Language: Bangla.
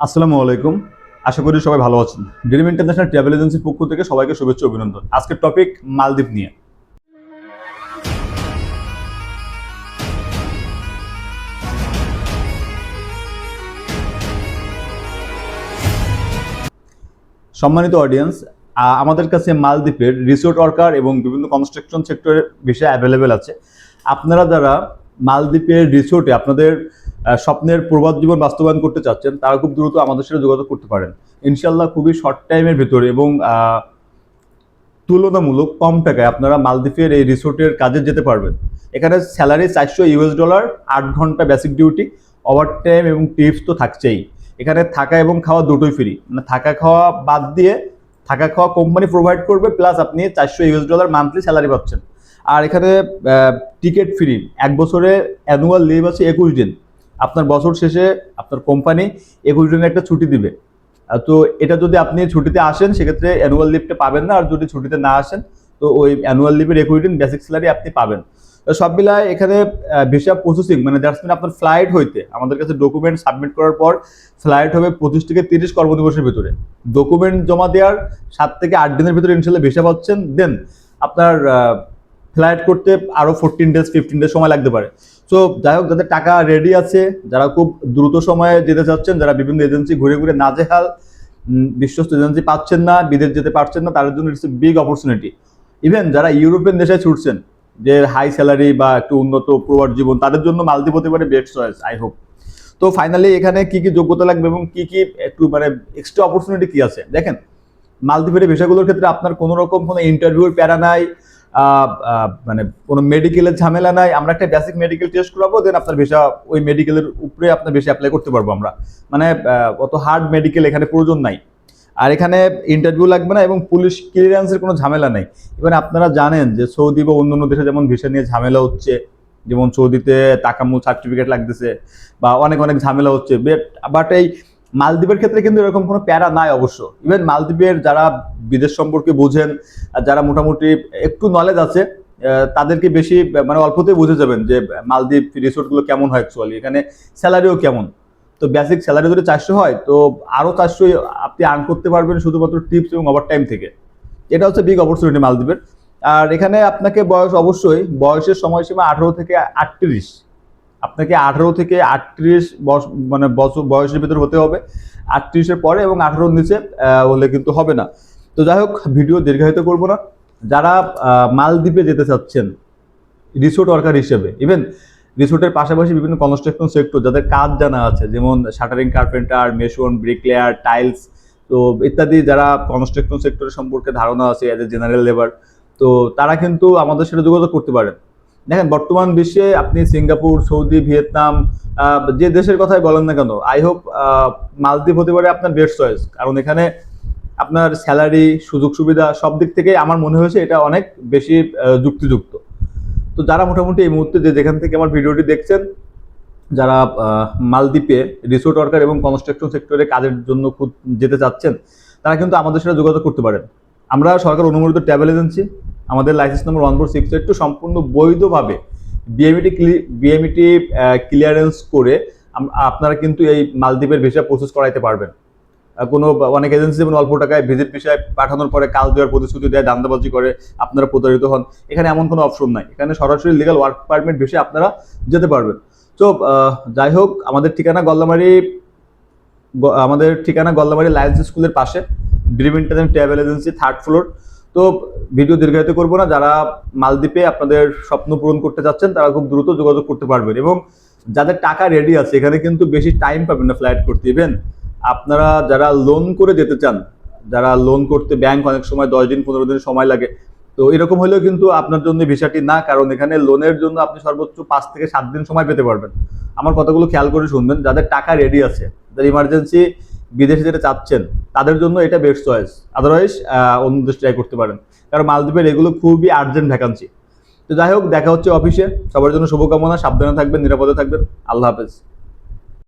আসসালামু আলাইকুম। আশা করি সবাই ভালো আছেন। ড্রিম ইন্টারন্যাশনাল ট্রাভেল এজেন্সির পক্ষ থেকে সবাইকে শুভেচ্ছা অভিনন্দন। আজকের টপিক মালদ্বীপ নিয়ে। সম্মানিত অডিয়েন্স আমাদের কাছে মালদ্বীপের রিসোর্ট ওয়ার্কার এবং বিভিন্ন কনস্ট্রাকশন সেক্টরের বিষয়ে অ্যাভেলেবেল আছে। আপনারা যারা মালদ্বীপের রিসোর্টে আপনাদের স্বপ্নের প্রবাদ জীবন বাস্তবায়ন করতে চাচ্ছেন, তারা খুব দ্রুত আমাদের সাথে যোগাযোগ করতে পারেন। ইনশাল্লাহ খুবই শর্ট টাইমের ভেতরে এবং তুলনামূলক কম টাকায় আপনারা মালদ্বীপের এই রিসোর্টের কাজে যেতে পারবেন। এখানে স্যালারি চারশো ইউএস ডলার আট ঘণ্টা বেসিক ডিউটি ওভার টাইম এবং টিপস তো থাকছেই। এখানে থাকা এবং খাওয়া দুটোই ফ্রি মানে থাকা খাওয়া বাদ দিয়ে থাকা খাওয়া কোম্পানি প্রোভাইড করবে প্লাস আপনি চারশো ইউএস ডলার মান্থলি স্যালারি পাচ্ছেন। আর এখানে টিকিট ফ্রি এক বছরে অ্যানুয়াল লিভ আছে একুশ দিন। আপনার বছর শেষে আপনার কোম্পানি একুশ দিনের একটা ছুটি দিবে। তো এটা যদি আপনি ছুটিতে আসেন, সেক্ষেত্রে অ্যানুয়াল লিভটা পাবেন না, আর যদি ছুটিতে না আসেন, তো ওই অ্যানুয়াল লিভের একুশ দিন বেসিক স্যালারি আপনি পাবেন। তো সব মিলায় এখানে ভিসা প্রসেসিং মানে দ্যাটস মিন আপনার ফ্লাইট হইতে, আমাদের কাছে ডকুমেন্ট সাবমিট করার পর ফ্লাইট হবে পঁচিশ থেকে তিরিশ কর্মদিবসের ভিতরে। ডকুমেন্ট জমা দেওয়ার সাত থেকে আট দিনের ভিতরে ইনশাল্লাহ ভিসা পাচ্ছেন দেন আপনার ফ্লাইট করতে আরও ফোরটিন ডেজ ফিফটিন ডেজ সময় লাগতে পারে। সো যাই হোক, যাদের টাকা রেডি আছে, যারা খুব দ্রুত সময়ে যেতে চাচ্ছেন, যারা বিভিন্ন এজেন্সি ঘুরে ঘুরে নাজেহাল বিশ্বস্ত এজেন্সি পাচ্ছেন না, বিদেশ যেতে পারছেন না, তাদের জন্য it's a big opportunity even যারা ইউরোপিয়ান দেশে ছুটছেন, যে হাই স্যালারি বা একটু উন্নত প্রবাদ জীবন, তাদের জন্য মালদ্বীপ হতে পারে বেস্ট চয়েস আই হোপ তো ফাইনালি এখানে কি কি যোগ্যতা লাগবে এবং কি কি একটু মানে এক্সট্রা অপরচুনিটি কি আছে? দেখেন, মালদ্বীপের বিষয়গুলোর ক্ষেত্রে আপনার কোনো রকম কোনো ইন্টারভিউর প্যারা নাই মানে কোনো মেডিকেলের ঝামেলা নাই, আমরা একটা বেসিক মেডিকেল টেস্ট করাবো দেন আপনার ভিসা ওই মেডিকেলের উপরে আপনার বেশি অ্যাপ্লাই করতে পারব আমরা। মানে অত হার্ড মেডিকেল এখানে প্রয়োজন নাই। আর এখানে ইন্টারভিউ লাগবে না এবং পুলিশ ক্লিয়ারেন্সের কোনো ঝামেলা নেই। এবার আপনারা জানেন যে সৌদি বা অন্য অন্য দেশে যেমন ভিসা নিয়ে ঝামেলা হচ্ছে, যেমন সৌদিতে টাকামু সার্টিফিকেট লাগতেছে বা অনেক অনেক ঝামেলা হচ্ছে বাট এই মালদ্বীপের ক্ষেত্রে কিন্তু এরকম কোনো প্যারা নাই অবশ্য। ইভেন মালদ্বীপের যারা বিদেশ সম্পর্কে বুঝেন যারা মোটামুটি একটু নলেজ আছে তাদেরকে বেশি মানে অল্পতেই বুঝে যাবেন যে মালদ্বীপ রিসোর্টগুলো কেমন হয় অ্যাকচুয়ালি এখানে স্যালারিও কেমন? তো বেসিক স্যালারি যদি চারশো হয়, তো আরও চারশো আপনি আর্ন করতে পারবেন শুধুমাত্র টিপস এবং ওভার টাইম থেকে। এটা হচ্ছে বিগ অপরচুনিটি মালদ্বীপের। আর এখানে আপনাকে বয়স অবশ্যই, বয়সের সময়সীমা আঠারো থেকে আটত্রিশ। আপনাকে আঠারো থেকে আটত্রিশ মানে বছর বয়সের ভিতরে হতে হবে। আটত্রিশের পরে এবং আঠারোর নিচে হলে কিন্তু হবে না। তো যাই হোক, ভিডিও দীর্ঘায়িত করব না। যারা মালদ্বীপে যেতে চাচ্ছেন, রিসোর্ট ওয়ার্কার হিসেবে, ইভেন রিসোর্টের পাশাপাশি বিভিন্ন কনস্ট্রাকশন সেক্টর যাদের কাজ জানা আছে, যেমন shuttering carpenter, mason bricklayer tiles তো ইত্যাদি যারা কনস্ট্রাকশন সেক্টরের সম্পর্কে ধারণা আছে এজ এ জেনারেল লেবার তো তারা কিন্তু আমাদের সাথে যোগাযোগ করতে পারেন। দেখেন, বর্তমান বিশ্বে আপনি সিঙ্গাপুর, সৌদি, ভিয়েতনাম যে দেশের কথাই বলেন না কেন, আই হোপ মালদ্বীপ হতে পারে আপনার বেস্ট চয়েস কারণ এখানে আপনার স্যালারি সুযোগ সুবিধা সব দিক থেকে আমার মনে হয়েছে এটা অনেক বেশি যুক্তিযুক্ত। তো যারা মোটামুটি এই মুহূর্তে যে যেখান থেকে আমার ভিডিওটি দেখছেন, যারা মালদ্বীপে রিসোর্ট ওয়ার্কার এবং কনস্ট্রাকশন সেক্টরে কাজের জন্য খুব যেতে চাচ্ছেন, তারা কিন্তু আমাদের সাথে যোগাযোগ করতে পারেন। আমরা সরকার অনুমোদিত ট্রাভেল এজেন্সি আমাদের license number one four six eight two সম্পূর্ণ বৈধভাবে বিএমইটি বিএমইটি ক্লিয়ারেন্স করে আপনারা কিন্তু এই মালদ্বীপের ভিসা প্রসেস করাইতে পারবেন। কোনো অনেক এজেন্সি যেমন অল্প টাকায় ভিজিট ভিসায় পাঠানোর পরে কাল দেওয়ার প্রতিশ্রুতি দেয়, দান্দাবাজি করে, আপনারা প্রতারিত হন। এখানে এমন কোনো অপশন নাই। এখানে সরাসরি লিগাল ওয়ার্ক পারমিট বিষয়ে আপনারা যেতে পারবেন। তো যাই হোক, আমাদের ঠিকানা গল্লামারি আমাদের ঠিকানা গল্লামারি লায়ন্স স্কুলের পাশে। Dream Internet Travel Agency third floor তো ভিডিও দীর্ঘায়িত করব না, যারা মালদ্বীপে আপনাদের স্বপ্ন পূরণ করতে চাচ্ছেন, তারা খুব দ্রুত যোগাযোগ করতে পারবেন এবং যাদের টাকা রেডি আছে, এখানে কিন্তু বেশি টাইম পাবেন না ফ্লাইট করতে। ইভেন আপনারা যারা লোন করে যেতে চান, যারা লোন করতে ব্যাংক অনেক সময় দশ দিন, পনেরো দিন সময় লাগে, তো এরকম হলেও কিন্তু আপনার জন্য ভিসাটি না, কারণ এখানে লোনের জন্য আপনি সর্বোচ্চ পাঁচ থেকে সাত দিন সময় পেতে পারবেন। আমার কথাগুলো খেয়াল করে শুনবেন, যাদের টাকা রেডি আছে, যাদের ইমার্জেন্সি বিদেশে যেতে চাচ্ছেন তাদের জন্য এটা বেস্ট চয়েস আদারওয়াইজ অন্য দেশ ট্রাই করতে পারেন। কারণ মালদ্বীপের এগুলো খুবই আর্জেন্ট ভ্যাকান্সি তো যাই হোক, দেখা হচ্ছে অফিসে। সবার জন্য শুভকামনা, সাবধানে থাকবেন, নিরাপদে থাকবেন। আল্লাহ হাফেজ।